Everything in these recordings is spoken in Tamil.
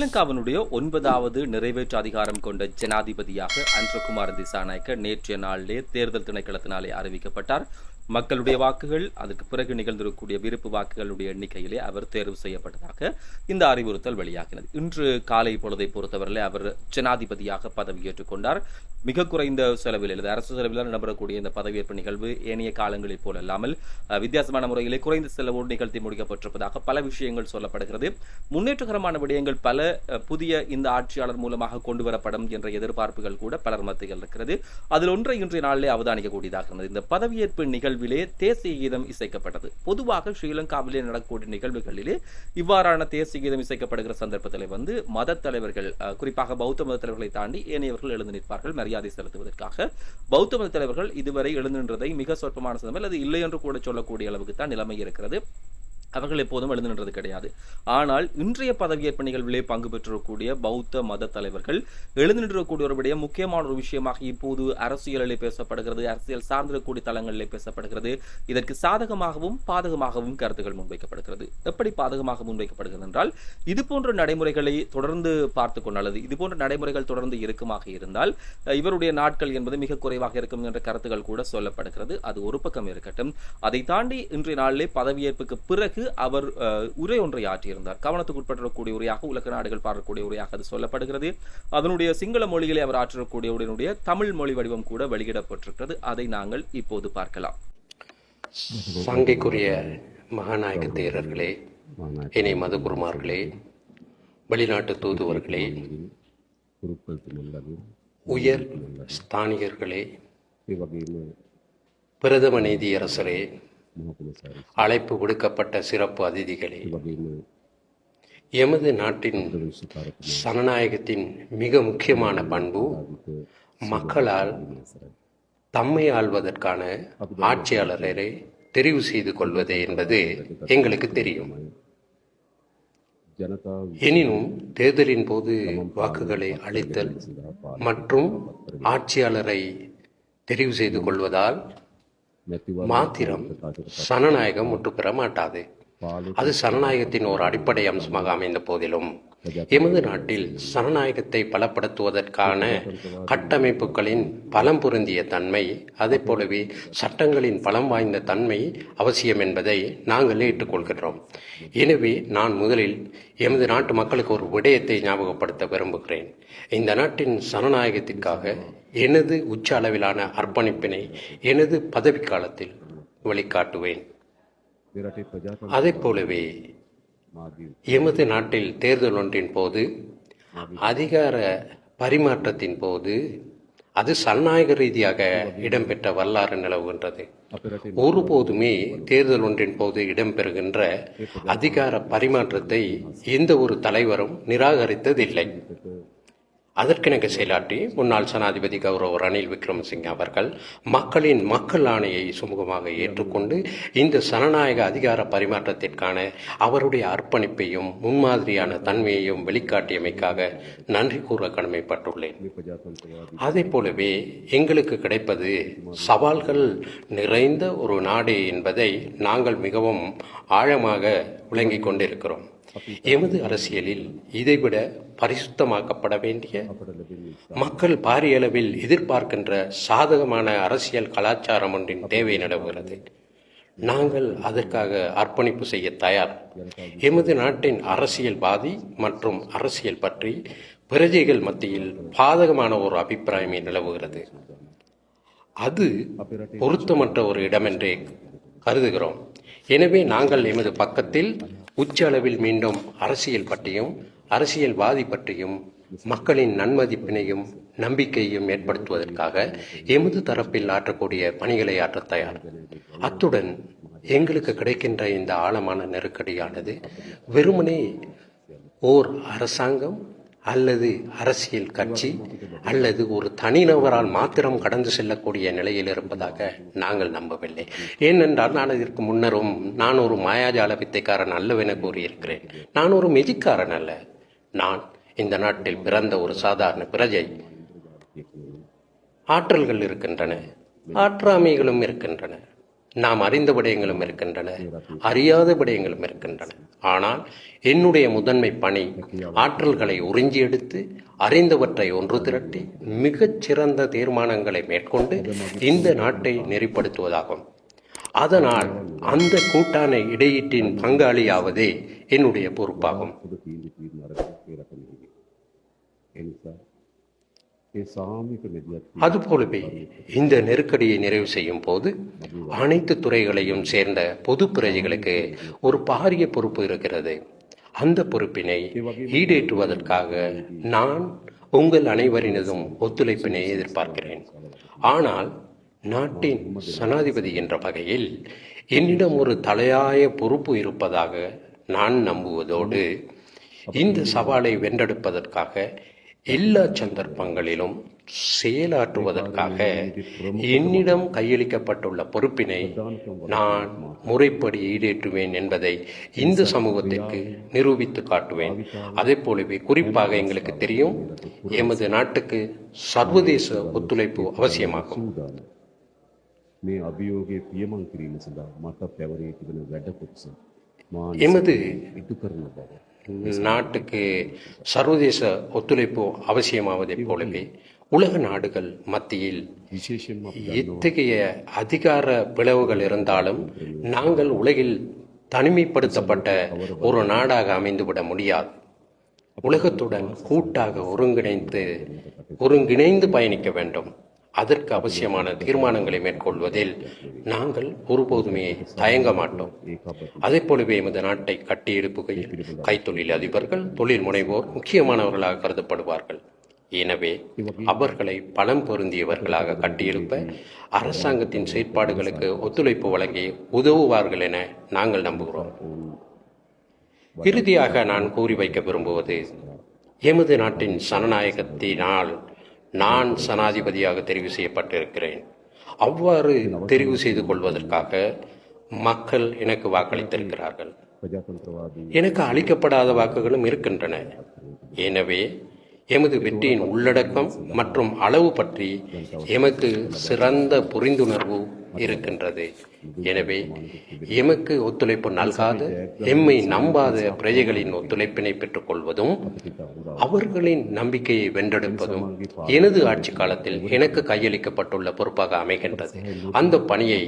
ஸ்ரீலங்காவினுடைய ஒன்பதாவது நிறைவேற்று அதிகாரம் கொண்ட ஜனாதிபதியாக அன்றகுமார் திசாநாயக்க நேற்றைய நாளிலே தேர்தல் திணைக்களத்தினாலே அறிவிக்கப்பட்டார். மக்களுடைய வாக்குகள் அதுக்கு பிறகு நிகழ்ந்திருக்கக்கூடிய விருப்பு வாக்குகளுடைய எண்ணிக்கையிலே அவர் தேர்வு செய்யப்பட்டதாக இந்த அறிவுறுத்தல் வெளியாகினது. இன்று காலை பொழுதை பொறுத்தவரையிலே அவர் ஜனாதிபதியாக பதவியேற்றுக் கொண்டார். மிக குறைந்த செலவில் அல்லது அரசு செலவில் நடைபெறக்கூடிய இந்த பதவியேற்பு நிகழ்வு ஏனைய காலங்களில் போல அல்லாமல் வித்தியாசமான முறையிலே குறைந்த செலவோடு நிகழ்த்தி முடிக்கப்பட்டிருப்பதாக பல விஷயங்கள் சொல்லப்படுகிறது. முன்னேற்றகரமான விடயங்கள் பல புதிய இந்த ஆட்சியாளர் மூலமாக கொண்டு வரப்படும் என்ற எதிர்பார்ப்புகள் கூட பலர் மத்தியில் இருக்கிறது. அதில் ஒன்றை இன்றைய நாளிலே அவதானிக்கக்கூடியதாக இருந்தது. இந்த பதவியேற்பு நிகழ்வு நிகழ்விலே தேசிய கீதம் இசைக்கப்பட்டது. பொதுவாக ஸ்ரீலங்காவிலே நடக்கக்கூடிய நிகழ்வுகளிலே இவ்வாறான தேசிய கீதம் இசைக்கப்படுகிற சந்தர்ப்பத்தில் வந்து மத தலைவர்கள் குறிப்பாக பௌத்த மத தலைவர்களை தாண்டி ஏனையவர்கள் எழுந்து நிற்பார்கள் மரியாதை செலுத்துவதற்காக. பௌத்த மத தலைவர்கள் இதுவரை எழுந்து நின்றதை மிக சொற்பமான சந்தர்ப்பம் அல்லது இல்லை என்று கூட சொல்லக்கூடிய அளவுக்கு தான் நிலைமை இருக்கிறது. அவர்கள் எப்போதும் எழுந்து நின்றது கிடையாது. ஆனால் இன்றைய பதவியேற்பு நிகழ்விலே பங்கு பெற்றிருக்கக்கூடிய பௌத்த மத தலைவர்கள் எழுந்து நின்றக்கூடிய ஒரு விடயம் முக்கியமான ஒரு விஷயமாக இப்போது அரசியலில் பேசப்படுகிறது அரசியல் சார்ந்திருக்கக்கூடிய தளங்களிலே பேசப்படுகிறது. இதற்கு சாதகமாகவும் பாதகமாகவும் கருத்துக்கள் முன்வைக்கப்படுகிறது. எப்படி பாதகமாக முன்வைக்கப்படுகிறது என்றால் இது போன்ற நடைமுறைகளை தொடர்ந்து பார்த்து கொண்டாலது இது போன்ற நடைமுறைகள் தொடர்ந்து இருக்குமாக இருந்தால் இவருடைய நாட்கள் என்பது மிக குறைவாக இருக்கும் என்ற கருத்துக்கள் கூட சொல்லப்படுகிறது. அது ஒரு பக்கம் இருக்கட்டும். அதை தாண்டி இன்றைய நாளிலே பதவியேற்புக்கு பிறகு அதற்கு அவர் உரை ஒன்றை ஆற்றியிருந்தார். கவனத்துக்குட்படக்கூடிய உரையாக உலக நாடுகள் பாடக்கூடிய உரையாக அது சொல்லப்படுகிறது. அதனுடைய சிங்கள மொழிகளை அவர் ஆற்றக்கூடிய உடனுடைய தமிழ் மொழி வடிவம் கூட வெளியிடப்பட்டிருக்கிறது. அதை நாங்கள் இப்போது பார்க்கலாம். சங்கைக்குரிய மகாநாயக தேரர்களே இனி மதுகுருமார்களே வெளிநாட்டு தூதுவர்களே உயர் ஸ்தானிகர்களே பிரதம நீதியரசரே அழைப்பு கொடுக்கப்பட்ட சிறப்பு அதிதிகளே. எமது நாட்டின் சனநாயகத்தின் மிக முக்கியமான பண்பு மக்களால் தம்மை ஆள்வதற்கான ஆட்சியாளரை தெரிவு செய்து கொள்வது என்பது எங்களுக்கு தெரியும். எனினும் தேர்தலின் போது வாக்குகளை அளித்தல் மற்றும் ஆட்சியாளரை தெரிவு செய்து கொள்வதால் மாத்திரம் சனநாயகம் முற்று பெற மாட்டாது. அது சனநாயகத்தின் ஒரு அடிப்படை அம்சமாக அமைந்த போதிலும். எமது நாட்டில் ஜனநாயகத்தை பலப்படுத்துவதற்கான கட்டமைப்புகளின் பலம் பொருந்திய தன்மை அதே போலவே சட்டங்களின் பலம் வாய்ந்த தன்மை அவசியம் என்பதை நாங்கள் ஏற்றுக்கொள்கின்றோம். எனவே நான் முதலில் எமது நாட்டு மக்களுக்கு ஒரு விடயத்தை ஞாபகப்படுத்த விரும்புகிறேன். இந்த நாட்டின் ஜனநாயகத்திற்காக எனது உச்ச அளவிலான அர்ப்பணிப்பினை எனது பதவிக்காலத்தில் வழிகாட்டுவேன் அதே போலவே எமது நாட்டில் தேர்தல் ஒன்றின் போது அதிகார பரிமாற்றத்தின் போது அது சனநாயக ரீதியாக இடம்பெற்ற வரலாறு நிலவுகின்றது. ஒருபோதுமே தேர்தல் ஒன்றின் போது இடம்பெறுகின்ற அதிகார பரிமாற்றத்தை எந்த ஒரு தலைவரும் நிராகரித்ததில்லை. அதற்கிணங்க செயலாற்றி முன்னாள் ஜனாதிபதி கௌரவ ரணில் விக்ரமசிங்க அவர்கள் மக்களின் மக்கள் ஆணையை சுமூகமாக ஏற்றுக்கொண்டு இந்த ஜனநாயக அதிகார பரிமாற்றத்திற்கான அவருடைய அர்ப்பணிப்பையும் முன்மாதிரியான தன்மையையும் வெளிக்காட்டியமைக்காக நன்றி கூற கடமைப்பட்டுள்ளேன். அதே போலவே எங்களுக்கு கிடைப்பது சவால்கள் நிறைந்த ஒரு நாடு என்பதை நாங்கள் மிகவும் ஆழமாக விளங்கிக் கொண்டிருக்கிறோம். எமது அரசியலில் இதைவிட பரிசுத்தமாக்கப்பட வேண்டிய மக்கள் பாரியளவில் எதிர்பார்க்கின்ற சாதகமான அரசியல் கலாச்சாரம் ஒன்றின் தேவை நிலவுகிறது. நாங்கள் அதற்காக அர்ப்பணிப்பு செய்ய தயார். எமது நாட்டின் அரசியல் பாதி மற்றும் அரசியல் பற்றி பிரஜைகள் மத்தியில் பாதகமான ஒரு அபிப்பிராயமே நிலவுகிறது. அது பொருத்தமற்ற ஒரு இடமென்றே கருதுகிறோம். எனவே நாங்கள் எமது பக்கத்தில் உச்ச அளவில் மீண்டும் அரசியல் பற்றியும் அரசியல்வாதி பற்றியும் மக்களின் நன்மதிப்பினையும் நம்பிக்கையையும் ஏற்படுத்துவதற்காக எமது தரப்பில் ஆற்றக்கூடிய பணிகளை ஆற்ற தயார். அத்துடன் எங்களுக்கு கிடைக்கின்ற இந்த ஆழமான நெருக்கடியானது வெறுமனே ஓர் அரசாங்கம் அல்லது அரசியல் கட்சி அல்லது ஒரு தனிநபரால் மாத்திரம் கடந்து செல்லக்கூடிய நிலையில் இருப்பதாக நாங்கள் நம்பவில்லை. ஏனென்றால் நான் இதற்கு முன்னரும் நான் ஒரு மாயாஜால வித்தைக்காரன் அல்லவென கூறியிருக்கிறேன். நான் ஒரு மெஜிக்காரன் அல்ல. நான் இந்த நாட்டில் பிறந்த ஒரு சாதாரண பிரஜை. ஆற்றல்கள் இருக்கின்றன. ஆற்றாமைகளும் இருக்கின்றன. நாம் அறிந்த விடயங்களும் இருக்கின்றன. அறியாத விடயங்களும் இருக்கின்றன. ஆனால் என்னுடைய முதன்மை பணி ஆற்றல்களை உறிஞ்சி எடுத்து அறிந்தவற்றை ஒன்று திரட்டி மிகச் சிறந்த தீர்மானங்களை மேற்கொண்டு இந்த நாட்டை நெறிப்படுத்துவதாகும். அதனால் அந்த கூட்டான இடையீட்டின் பங்காளியாவதே என்னுடைய பொறுப்பாகும். அதுபோலவே இந்த நெருக்கடியை நிறைவு செய்யும் போது அனைத்து துறைகளையும் சேர்ந்த பொது பிரஜைகளுக்கு ஒரு பாரிய பொறுப்பு இருக்கிறது. அந்த பொறுப்பினை ஈடேற்றுவதற்காக நான் உங்கள் அனைவரினதும் ஒத்துழைப்பினை எதிர்பார்க்கிறேன். ஆனால் நாட்டின் சனாதிபதி என்ற வகையில் என்னிடம் ஒரு தலையாய பொறுப்பு இருப்பதாக நான் நம்புவதோடு இந்த சவாலை வென்றெடுப்பதற்காக எல்லா சந்தர்ப்பங்களிலும் செயலாற்றுவதற்காக என்னிடம் கையளிக்கப்பட்டுள்ள பொறுப்பினை நான் முறைப்படி ஈடேற்றுவேன் என்பதை இந்த சமூகத்திற்கு நிரூபித்து காட்டுவேன். அதே போலவே குறிப்பாக எங்களுக்கு தெரியும் எமது நாட்டுக்கு சர்வதேச ஒத்துழைப்பு அவசியமாகும். எமது நாட்டுக்கு சர்வதேச ஒத்துழைப்பு அவசியமாவதை போலவே உலக நாடுகள் மத்தியில் இத்தகைய அதிகார பிளவுகள் இருந்தாலும் நாங்கள் உலகில் தனிமைப்படுத்தப்பட்ட ஒரு நாடாக அமைந்துவிட முடியாது. உலகத்துடன் கூட்டாக ஒருங்கிணைந்து ஒருங்கிணைந்து பயணிக்க வேண்டும். அதற்கு அவசியமான தீர்மானங்களை மேற்கொள்வதில் நாங்கள் ஒருபோதுமே தயங்க மாட்டோம். அதே போலவே எமது நாட்டை கட்டியெழுப்புகையில் கைத்தொழில் அதிபர்கள் தொழில் முனைவோர் முக்கியமானவர்களாக கருதப்படுவார்கள். எனவே அவர்களை பணம் பொருந்தியவர்களாக கட்டியெழுப்ப அரசாங்கத்தின் செயற்பாடுகளுக்கு ஒத்துழைப்பு வழங்கி உதவுவார்கள் என நாங்கள் நம்புகிறோம். இறுதியாக நான் கூறி வைக்க விரும்புவது எமது நாட்டின் சனநாயகத்தினால் நான் சனாதிபதியாக தெரிவு செய்யப்பட்டிருக்கிறேன். அவ்வாறு தெரிவு செய்து கொள்வதற்காக மக்கள் எனக்கு வாக்களித்திருக்கிறார்கள். எனக்கு அளிக்கப்படாத வாக்குகளும் இருக்கின்றன. எனவே எமது வெற்றியின் உள்ளடக்கம் மற்றும் அளவு பற்றி எமக்கு சிறந்த புரிந்துணர்வு இருக்கின்றது. எனவே எமக்கு ஒத்துழைப்பு நல்காத எம்மை நம்பாத பிரஜைகளின் ஒத்துழைப்பினை பெற்றுக்கொள்வதும் அவர்களின் நம்பிக்கையை வென்றெடுப்பதும் எனது ஆட்சி காலத்தில் எனக்கு கையளிக்கப்பட்டுள்ள பொறுப்பாக அமைகின்றது அந்த பணியை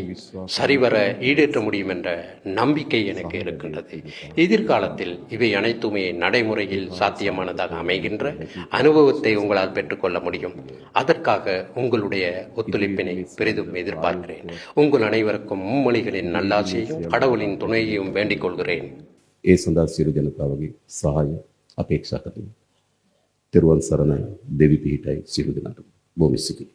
சரிவர ஈடேற்ற முடியும் என்ற நம்பிக்கை எனக்கு இருக்கின்றது எதிர்காலத்தில் இவை அனைத்துமே நடைமுறையில் சாத்தியமானதாக அமைகின்ற அனுபவத்தை உங்களால் பெற்றுக்கொள்ள முடியும் அதற்காக உங்களுடைய ஒத்துழைப்பினை பெரிதும் எதிர்பார்க்கிறேன் உங்கள் அனைவருக்கும் மும்மொழிகளின் நல்லாசியையும் கடவுளின் துணையையும் வேண்டிக் கொள்கிறேன் ඒ සඳහා සියලු ජනතාවගේ සහාය අපේක්ෂා කරනවා. തിരുവത്സരനെ ദേവിപീഠായി സ്വീകരിക്കുന്നുണ്ട് ഭൂമിസ്ഥിതി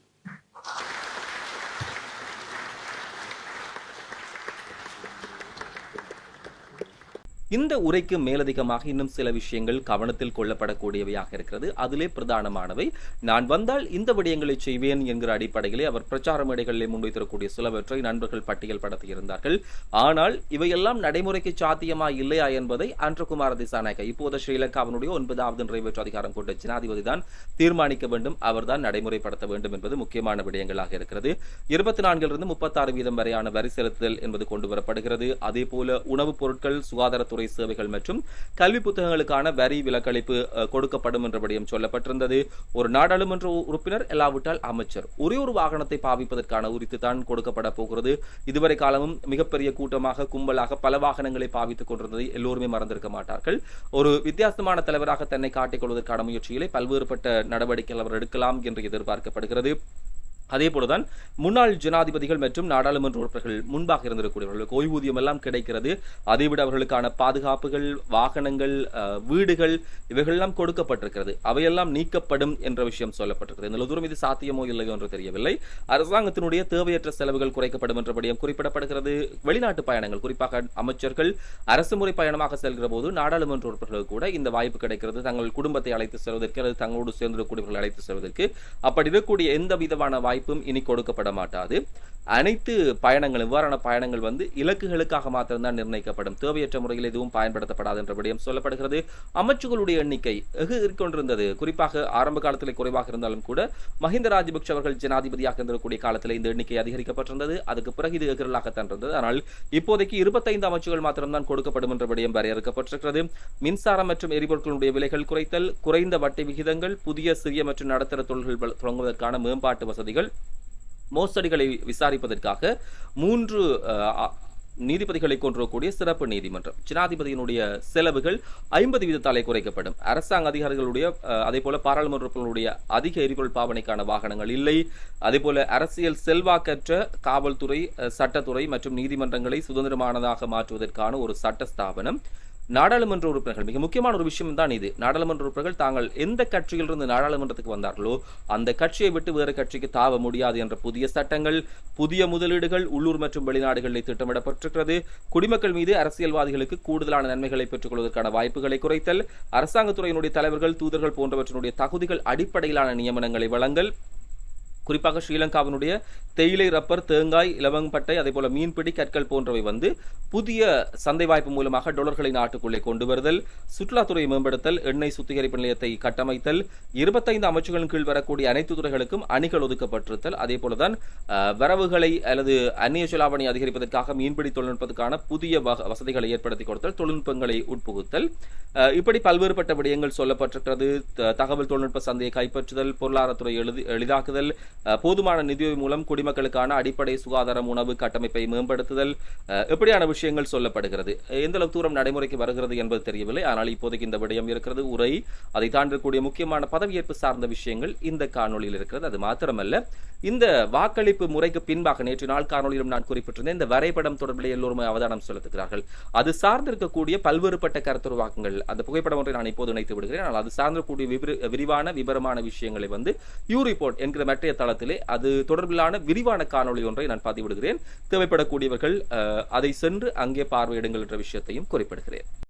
இந்த உரைக்கு மேலதிகமாக இன்னும் சில விஷயங்கள் கவனத்தில் கொள்ளப்படக்கூடியவையாக இருக்கிறது. அதிலே பிரதானமானவை. நான் வந்தால் இந்த விடயங்களை செய்வேன் என்கிற அடிப்படையிலே அவர் பிரச்சார மேடைகளிலே முன்வைத்திருக்கக்கூடிய சிலவற்றை நண்பர்கள் பட்டியல் படுத்தியிருந்தார்கள் ஆனால் இவையெல்லாம் நடைமுறைக்கு சாத்தியமா இல்லையா என்பதை அன்றகுமார திசாநாயக்க இப்போது ஸ்ரீலங்காவினுடைய ஒன்பதாவது நிறைவேற்று அதிகாரம் கொண்ட ஜனாதிபதி தான் தீர்மானிக்க வேண்டும். அவர்தான் நடைமுறைப்படுத்த வேண்டும் என்பது முக்கியமான விடயங்களாக இருக்கிறது. இருபத்தி நான்கிலிருந்து முப்பத்தாறு வீதம் வரையான வரி செலுத்துதல் என்பது கொண்டு வரப்படுகிறது அதே போல உணவுப் பொருட்கள் சுகாதாரத்துறை துறை சேவைகள் மற்றும் கல்வி புத்தகங்களுக்கான வரி விலக்களிப்பு கொடுக்கப்படும் என்றபடியும் சொல்லப்பட்டிருந்தது. ஒரு நாடாளுமன்ற உறுப்பினர் இல்லாவிட்டால் அமைச்சர் ஒரே ஒரு வாகனத்தை பாவிப்பதற்கான உரித்து தான் கொடுக்கப்பட போகிறது. இதுவரை காலமும் மிகப்பெரிய கூட்டமாக கும்பலாக பல வாகனங்களை பாவித்துக் கொண்டிருந்ததை எல்லோருமே மறந்திருக்க மாட்டார்கள். ஒரு வித்தியாசமான தலைவராக தன்னை காட்டிக் கொள்வதற்கான முயற்சிகளை பல்வேறுபட்ட நடவடிக்கைகள் அவர் எடுக்கலாம் என்று எதிர்பார்க்கப்படுகிறது. அதே போலதான் முன்னாள் ஜனாதிபதிகள் மற்றும் நாடாளுமன்ற உறுப்பினர்கள் முன்பாக இருந்திருக்கக்கூடியவர்களுக்கு ஓய்வூதியம் எல்லாம் கிடைக்கிறது. அதைவிட அவர்களுக்கான பாதுகாப்புகள் வாகனங்கள் வீடுகள் இவைகளெல்லாம் கொடுக்கப்பட்டிருக்கிறது. அவையெல்லாம் நீக்கப்படும் என்ற விஷயம் சொல்லப்பட்டிருக்கிறது. இந்த தூரம் இது சாத்தியமோ இல்லையோ என்று தெரியவில்லை. அரசாங்கத்தினுடைய தேவையற்ற செலவுகள் குறைக்கப்படும் என்றபடியும் குறிப்பிடப்படுகிறது. வெளிநாட்டு பயணங்கள் குறிப்பாக அமைச்சர்கள் அரசு முறை பயணமாக செல்கிற போது நாடாளுமன்ற உறுப்பினர்களுக்கு கூட இந்த வாய்ப்பு கிடைக்கிறது. தங்கள் குடும்பத்தை அழைத்து செல்வதற்கு அல்லது தங்களோடு சேர்ந்திருக்கக்கூடியவர்களை அழைத்து செல்வதற்கு. அப்படி இருக்கக்கூடிய எந்த விதமான வாய்ப்பு வாய்ப்பும் இனி கொடுக்கப்பட மாட்டாது அனைத்து பயணங்கள் இவ்வாறான பயணங்கள் வந்து இலக்குகளுக்காக மாத்திரம்தான் நிர்ணயிக்கப்படும். தேவையற்ற முறையில் எதுவும் பயன்படுத்தப்படாது என்ற விடயம் சொல்லப்படுகிறது. அமைச்சுகளுடைய எண்ணிக்கை எகு கொண்டிருந்தது குறிப்பாக ஆரம்ப காலத்தில் குறைவாக இருந்தாலும் கூட மஹிந்த ராஜபக்ஷ அவர்கள் ஜனாதிபதியாக இருந்திருக்கக்கூடிய காலத்தில் இந்த எண்ணிக்கை அதிகரிக்கப்பட்டிருந்தது. அதுக்கு பிறகு இது எகிரலாகத்தான் இருந்தது. ஆனால் இப்போதைக்கு இருபத்தைந்து அமைச்சுகள் மாத்திரம்தான் கொடுக்கப்படும் என்ற விடயம் வரையறுக்கப்பட்டிருக்கிறது. மின்சாரம் மற்றும் எரிபொருட்களுடைய விலைகள் குறைத்தல் குறைந்த வட்டி விகிதங்கள் புதிய சிறிய மற்றும் நடுத்தர தொழில்கள் தொடங்குவதற்கான மேம்பாட்டு வசதிகள் மோசடிகளை விசாரிப்பதற்காக மூன்று நீதிபதிகளை கொண்டிருக்கக்கூடிய சிறப்பு நீதிமன்றம். ஜனாதிபதியினுடைய செலவுகள் ஐம்பது வீதத்தாலே குறைக்கப்படும். அரசாங்க அதிகாரிகளுடைய அதே போல பாராளுமன்ற அதிக எரிபொருள் பாவனைக்கான வாகனங்கள் இல்லை. அதே போல அரசியல் செல்வாக்கற்ற காவல்துறை சட்டத்துறை மற்றும் நீதிமன்றங்களை சுதந்திரமானதாக மாற்றுவதற்கான ஒரு சட்ட ஸ்தாபனம். நாடாளுமன்ற உறுப்பினர்கள் மிக முக்கியமான ஒரு விஷயம் தான் இது. நாடாளுமன்ற உறுப்பினர்கள் தாங்கள் எந்த கட்சியிலிருந்து நாடாளுமன்றத்துக்கு வந்தார்களோ அந்த கட்சியை விட்டு வேறு கட்சிக்கு தாவ முடியாது என்ற புதிய சட்டங்கள் புதிய முதலீடுகள் உள்ளூர் மற்றும் வெளிநாடுகளில் திட்டமிடப்பட்டிருக்கிறது. குடிமக்கள் மீது அரசியல்வாதிகளுக்கு கூடுதலான நன்மைகளை பெற்றுக் கொள்வதற்கான வாய்ப்புகளை குறைத்தல் அரசாங்கத்துறையினுடைய தலைவர்கள் தூதர்கள் போன்றவற்றினுடைய தகுதிகள் அடிப்படையிலான நியமனங்களை வழங்கல் குறிப்பாக ஸ்ரீலங்காவினுடைய தேயிலை ரப்பர் தேங்காய் இலவங்கப்பட்டை அதே போல மீன்பிடி கற்கள் போன்றவை வந்து புதிய சந்தை வாய்ப்பு மூலமாக டொலர்களை நாட்டுக்குள்ளே கொண்டு வருதல் சுற்றுலாத்துறையை மேம்படுத்தல் எண்ணெய் சுத்திகரிப்பு நிலையத்தை கட்டமைத்தல் இருபத்தைந்து அமைச்சுகளின் கீழ் வரக்கூடிய அனைத்து துறைகளுக்கும் அணிகள் ஒதுக்கப்பட்டிருத்தல் அதே போலதான் வரவுகளை அல்லது அந்நிய செலாவணி அதிகரிப்பதற்காக மீன்பிடி தொழில்நுட்பத்துக்கான புதிய வக- வசதிகளை ஏற்படுத்தி கொடுத்தல் தொழில்நுட்பங்களை உட்புகுத்தல். அஹ், இப்படி பல்வேறுபட்ட விடயங்கள் சொல்லப்பட்டிருக்கிறது தகவல் தொழில்நுட்ப சந்தையை கைப்பற்றுதல் பொருளாதாரத்துறை எழுதி எளிதாக்குதல் போதுமான நிதியுதவி மூலம் குடிமக்களுக்கான அடிப்படை சுகாதாரம் உணவு கட்டமைப்பை மேம்படுத்துதல் எப்படியான விஷயங்கள் சொல்லப்படுகிறது. எந்த அளவு தூரம் நடைமுறைக்கு வருகிறது என்பது தெரியவில்லை. ஆனால் இப்போதைக்கு இந்த விடயம் இருக்கிறது உரை. அதை தாண்டக்கூடிய முக்கியமான பதவியேற்பு சார்ந்த விஷயங்கள் இந்த காணொளியில் இருக்கிறது. அது மாத்திரமல்ல இந்த வாக்களிப்பு முறைக்கு பின்பாக நேற்று நாள் காணொளியிலும் நான் குறிப்பிட்டிருந்தேன் இந்த வரைபடம் தொடர்பில் எல்லோரும் அவதானம் செலுத்துகிறார்கள். அது சார்ந்திருக்கக்கூடிய பல்வேறுபட்ட கருத்துருவாக்கங்கள் அந்த புகைப்படம் ஒன்றை நான் இப்போது இணைத்து விடுகிறேன். ஆனால் அது சார்ந்திருக்கக்கூடிய விபரி- விரிவான விவரமான விஷயங்களை வந்து யூ ரிப்போர்ட் என்கிற மற்றைய தளத்திலே அது தொடர்பிலான விரிவான காணொளி ஒன்றை நான் பதிவிடுகிறேன். தேவைப்படக்கூடியவர்கள் அஹ், அதை சென்று அங்கே பார்வையிடுங்கள் என்ற விஷயத்தையும் குறிப்பிடுகிறேன்.